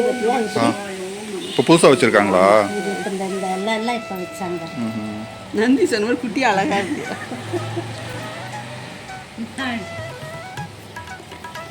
எப்படி பத்தியா ஆ. இப்போ புதுசாக வச்சுருக்காங்களா? இது இப்போ இந்த இந்த எல்லாம் எல்லாம் இப்போ வச்சாங்க நந்தி சொன்ன மாதிரி குட்டி அழகா இருக்கு.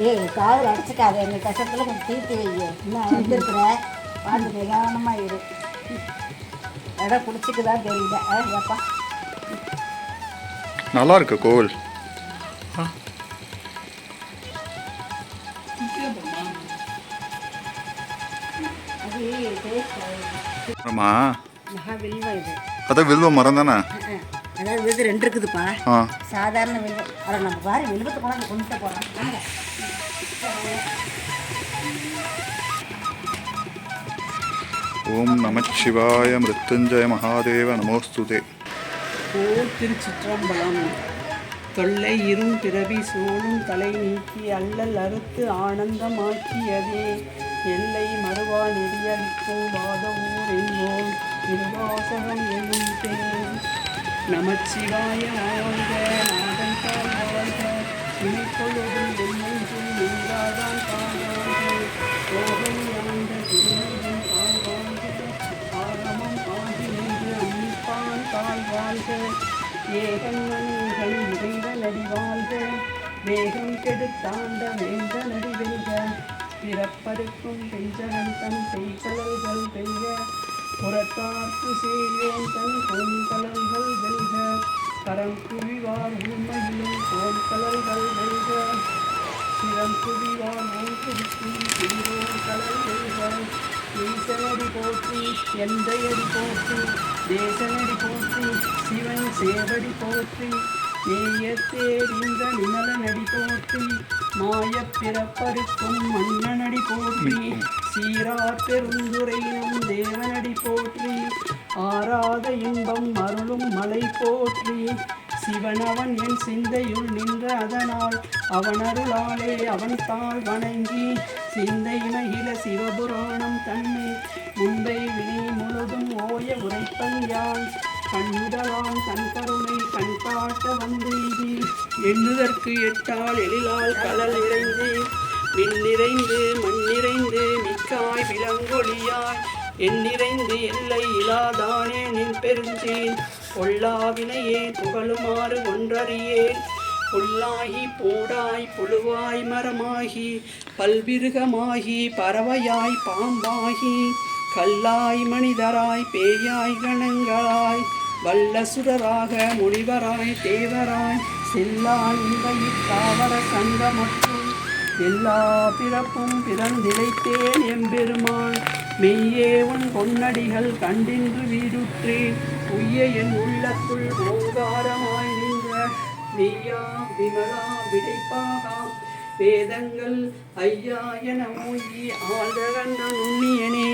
ஏய் காதில் அடிச்சுக்காத. எங்கள் கஷ்டத்தில் கொஞ்சம் தீர்த்து வை. இன்னும் வந்துருக்குற? பார்த்து நிதானமாக இரு. இடம் பிடிச்சிக்குதா தெரியல ஏப்பா நல்லா இருக்கு கோவில். ஆமா மகா வில்வம் இது. அதான் வில்வ மரம் தானே? அதாவது விழுது ரெண்டு இருக்குதுப்பா. சாதாரண வில்வம் அதை நம்ம பாரு வில்வத்தை கொண்டாந்து கொண்டு போகிறோம் ஓம் நமச்சிவாய மிருத்யுஞ்சய மகாதேவ நமோஸ்துதே. ஓ திருச்சிற்றம்பலம். தொல்லை இரும் பிறவி சூழும் தலை நீக்கி அல்லல் அறுத்து ஆனந்தமாக்கியதே. எல்லை மறுவா நெறியளிக்கும் வாதவூர் என்போம். திருவாசகம் என்னும் பேர் நமச்சிவாய வாழ்க நாதன் தாழ் வாழ்க. இணைப்பொழுதும் எண்ணெஞ்சும் நின்றாதான் காணாது கோபம் ஆண்ட திருநெஞ்சும் தாய் வாழ்க ஆரமம் ஆகி நின்று அன்னிப்பான் தாய் வாழ்க. ஏகங்கண்கள் நிறைந்த அடி வாழ்க. வேகம் கெடுத்தாண்ட வேந்த நடி வெல்க. பிறப்பருக்கும் பெஞ்சகன் தன் பெய்கலல்கள் வெல்க புறத்தார்க்கு சேரியோன் தன் பூங்கலல்கள் வெல்க. கரம் குவிவார் உண்மையிலும் கோன்கலல்கள் வெல்க. சிரம் குவிவார் மூன்றுக்கும் சீரோன் கலல் வெல்க. ஈசனடி போற்றி எந்தையடி போற்றி தேசனடி போற்றி சிவன் சேவடி போற்றி. நேயத்தேரிந்த நிமலனடி போற்றி மாயப் பிறப்பருக்கும் மன்னனடி போற்றி சீரார் பெருந்துரையினும் தேவனடி போற்றி ஆராத இன்பம் அருளும் மலை போற்றி சிவனவன் என் சிந்தையுள் நின்ற அதனால் அவன் அருளாலே அவன் தாள் வணங்கி சிந்தை மகிழ சிவபுராணம் தன்னை முன்பை வினை முழுதும் ஓய உரைப்பன் யான் கண்ணுதலான் தன் கருணை கண் காட்ட வந்தெய்தி எண்ணுதற்கு எட்டால் எழிலால் கடல் இறைந்து மின் நிறைந்து மண் நிறைந்து மிக்காய் விலங்கொழியாய். எண்ணிறைந்து எல்லை இலாதானே நின் பெருந்தேன் பொல்லாவினையே புகழுமாறு ஒன்றறியேன். புல்லாகி போடாய் புழுவாய் மரமாகி பல்விருகமாகி பறவையாய் பாம்பாகி கல்லாய் மனிதராய் பேயாய் கணங்களாய். வல்லசுரராக முனிவராய் தேவராய் செல்லாய் இன்பைத் தாவர சங்கமற்றும் எல்லா பிறப்பும் பிறந்திழைத்தேன் எம்பெருமான். மெய்யே உன் பொன்னடிகள் கண்டின்று வீடுற்றேன். உய்ய என் உள்ளத்துள் ஓங்காரமாய் நின்ற. மெய்யா விமலா விடைப்பாகா வேதங்கள் ஐயா என மூயி ஆழ்ந்த நுண்ணியனே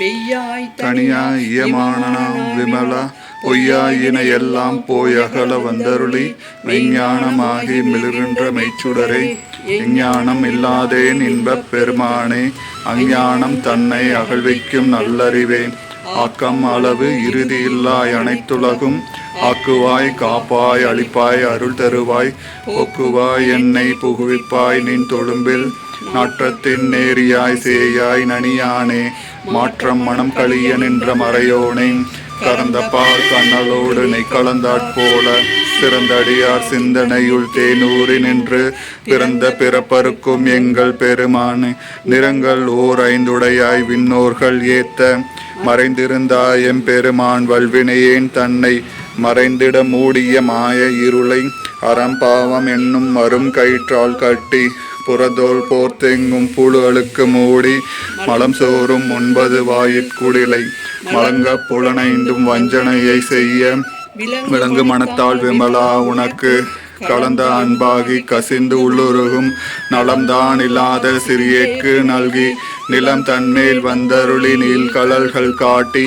வெய்யாய் தனியாய் விமலா பொய்யாயின எல்லாம் போய் அகல வந்தருளி மெய்ஞானமாகி மிளிர்கின்ற மெய்ச்சுடரை எஞ்ஞானம் இல்லாதேன் இன்பப் பெருமானே அஞ்ஞானம் தன்னை அகழ்விக்கும் நல்லறிவே. ஆக்கம் அளவு இறுதியில்லாய் அனைத்துலகும் ஆக்குவாய் காப்பாய் அளிப்பாய் அருள் தருவாய். போக்குவாய் என்னை புகுவிப்பாய் நின் தொழும்பில் நாற்றத்தின் நேரியாய் சேயாய் நனியானே. மாற்றம் மனம் கழிய நின்ற மறையோனே. கறந்த பால் கண்ணலோடு நெய் கலந்தாற்போல சிறந்தடியார் சிந்தனையுள் தேனூறி நின்று பிறந்த பிறப்பருக்கும் எங்கள் பெருமானே. நிறங்கள் ஓர் ஐந்துடையாய் விண்ணோர்கள் ஏத்த. மறைந்திருந்தாய் எம்பெருமான் வல்வினையேன் தன்னை மறைந்திட மூடிய மாய இருளை அறம்பாவம் என்னும் மரும் கயிற்றால் கட்டி புறதோல் போர்த்தெங்கும் புழுகளுக்கு மூடி மலம் சோறும் ஒன்பது வாயிற்குடிலை மலங்க புலனைந்தும் வஞ்சனையை செய்ய விலங்கு மனத்தால் விமலா உனக்கு கலந்த அன்பாகி கசிந்து உள்ளுருகும் நலம்தான் இல்லாத சிறியேக்கு நல்கி நிலம் தன்மேல் வந்தருளி நீள்கழல்கள் காட்டி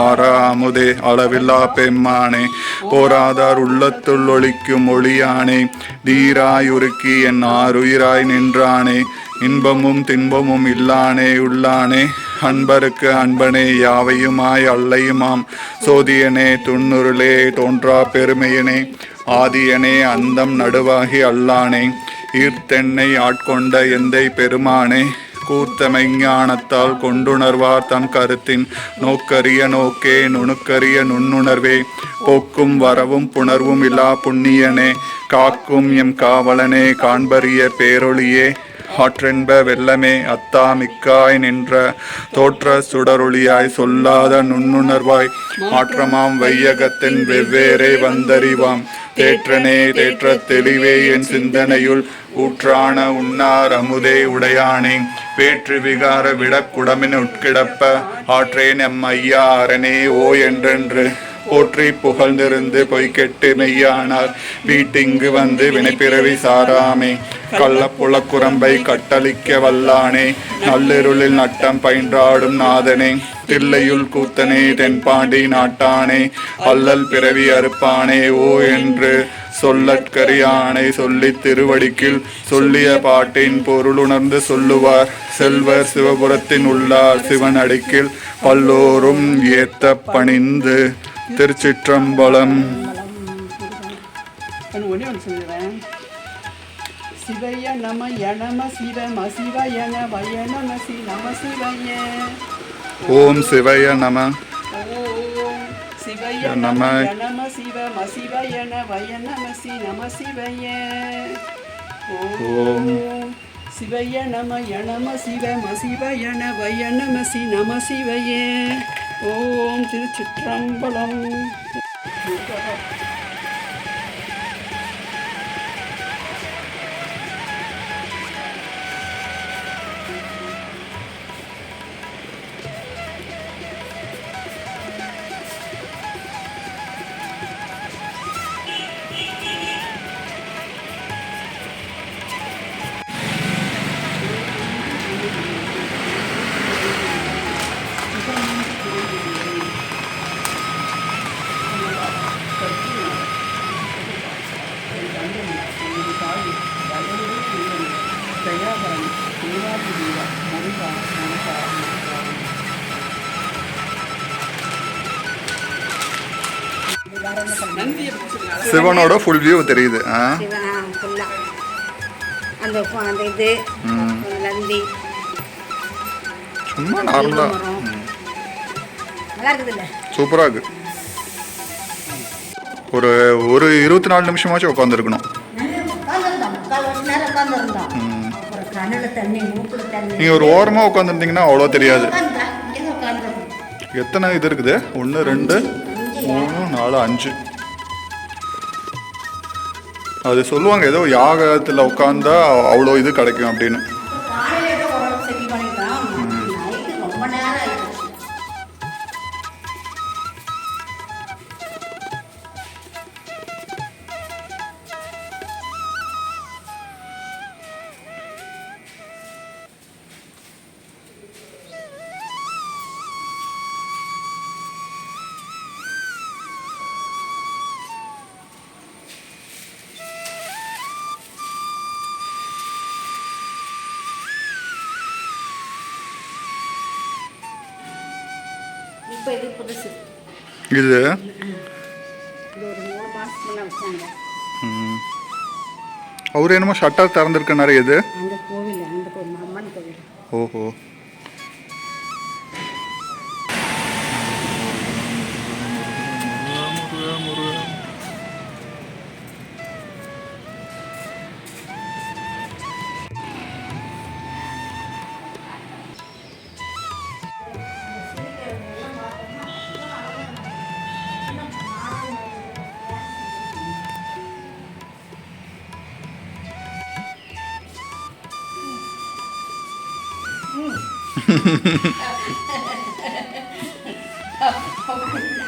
ஆறாமுதே அளவில்லா பெம்மானே போராதார் உள்ளத்துள் ஒளிக்கும் ஒளியானே நீராயுருக்கி என் ஆறுயிராய் நின்றானே இன்பமும் தின்பமும் இல்லானே உள்ளானே அன்பருக்கு அன்பனே யாவையுமாய் அல்லையுமாம் சோதியனே துண்ணுருளே தோன்றா பெருமையனே ஆதியனே அந்தம் நடுவாகி அல்லானே ஈர்த்தென்னை ஆட்கொண்ட எந்தை பெருமானே கூர்த்தமைஞானத்தால் கொண்டுணர்வார் தம் கருத்தின் நோக்கரிய நோக்கே நுணுக்கரிய நுண்ணுணர்வே. போக்கும் வரவும் புணர்வும் இல்லா புண்ணியனே. காக்கும் எம் காவலனே காண்பறிய பேரொளியே ஆற்றென்ப வெள்ளமே அத்தா மிக்காய் நின்ற தோற்ற சுடரொளியாய் சொல்லாத நுண்ணுணர்வாய். மாற்றமாம் வையகத்தின் வெவ்வேறே வந்தறிவாம். தேற்றனே தேற்ற தெளிவே என் சிந்தனையுள். ஊற்றான உண்ணார் அமுதே உடையானே வேற்று விகார விடக்குடமின் உட்கிடப்ப. ஆற்றேன் எம் ஐயா அரணே ஓ என்றென்று. போற்றி புகழ்ந்திருந்து பொய்கெட்டு மெய்யானார். வீட்டிங்கு வந்து வினைப்பிறவி சாராமே. கள்ளப்புல குரம்பை கட்டளிக்க வல்லானே. நள்ளிருளில் நட்டம் பயின்றாடும் நாதனே. தில்லையுள் கூத்தனே தென்பாண்டி நாட்டானே அல்லல் பிறவி அறுப்பானே ஓ என்று சொல்லற்கரியானை சொல்லி திருவடிக்கில் சொல்லிய பாட்டின் பொருளுணர்ந்து சொல்லுவார். செல்வர் சிவபுரத்தின் உள்ளார் சிவன் அடிக்கில் பல்லோரும் ஏத்த பணிந்து திருச்சிற்றம்பலம். சிவய நம சிவ ம வய நம சி நம சிவய. ஓம் சிவய நம. நம. ஓம். சிவய நம யனம சிவ ம சிவயன வய நம சி நம சிவய. ஓம் திருச்சிற்றம்பலம். சிவனோட ஃபுல் வியூ தெரியுது ஆ? அந்த அந்த இது. நந்தி சும்மா நார்மலா நல்லா இருக்குதுல்ல சூப்பரா இருக்கு. ஒரு ஒரு இருபத்தி நாலு நிமிஷமாச்சும் உட்காந்துருக்கணும் உட்காந்துருந்தோம் முக்கால் வருஷம் நேரம் உட்காந்துருந்தோம் அப்புறம் கண்ணில் தண்ணி மூக்கில் தண்ணி நீங்க ஒரு ஓரமா உட்காந்துருந்தீங்கன்னா அவ்வளோ தெரியாது. எத்தனை இது இருக்குது? ஒன்று ரெண்டு மூணு நாலு அஞ்சு. அது சொல்லுவாங்க ஏதோ யாகத்தில் உட்காந்தா அவ்வளோ இது கிடைக்கும் அப்படின்னு. இப்போ இது புதுசு இது இது. அவர் என்னமோ ஷட்டர் திறந்திருக்கனாரு எது அந்த கோவில் அந்த அம்மன் கோவில் ஓஹோ あ、僕。